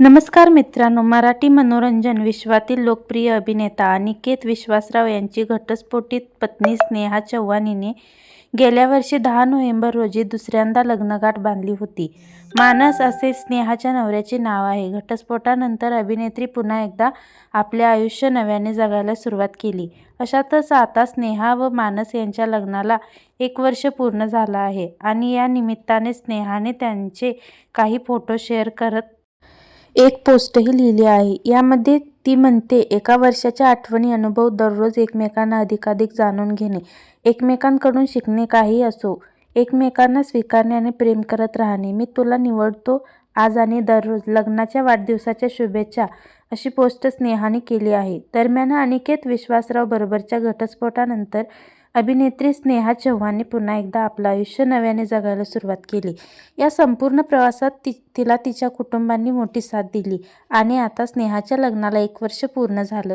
नमस्कार मित्रांनो मराठी मनोरंजन विश्वातील लोकप्रिय अभिनेता अनिकेत विश्वासराव यांची घटस्फोटीत पत्नी स्नेहा चव्हाण हिने गेल्या वर्षी दहा नोव्हेंबर रोजी दुसऱ्यांदा लग्नगाठ बांधली होती. मानस असे स्नेहाच्या नवऱ्याचे नाव आहे. घटस्फोटानंतर अभिनेत्री पुन्हा एकदा आपले आयुष्य नव्याने जगायला सुरुवात केली. अशातच आता स्नेहा व मानस यांच्या लग्नाला एक वर्ष पूर्ण झालं आहे आणि या निमित्ताने स्नेहाने त्यांचे काही फोटो शेअर करत एक पोस्टही लिहिली आहे. यामध्ये ती म्हणते, एका वर्षाच्या आठवणी अनुभव दररोज एकमेकांना अधिकाधिक जाणून घेणे, एकमेकांकडून शिकणे काही असो, एकमेकांना स्वीकारणे आणि प्रेम करत राहणे. मी तुला निवडतो आज आणि दररोज. लग्नाच्या वाढदिवसाच्या शुभेच्छा अशी पोस्ट स्नेहाने केली आहे. दरम्यान अनिकेत विश्वासराव बरोबरच्या घटस्फोटानंतर अभिनेत्री स्नेहा चव्हाणने पुन्हा एकदा आपलं आयुष्य नव्याने जगायला सुरुवात केली. या संपूर्ण प्रवासात ति तिला तिच्या कुटुंबांनी मोठी साथ दिली आणि आता स्नेहाच्या लग्नाला एक वर्ष पूर्ण झालं.